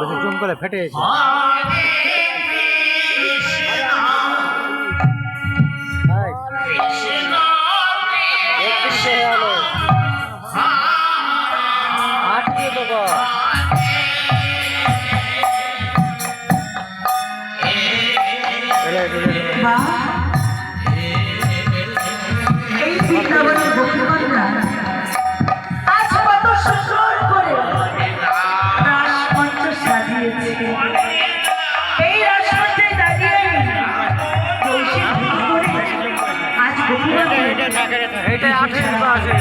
বেশি জুম করে ফেটে গেছে এই তিন নম্বরের বক্তব্যরা এইটাই আটশো আছে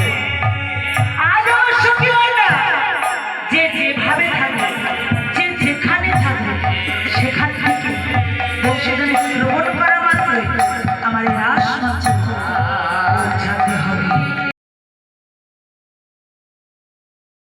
আজ যে যেভাবে থাকে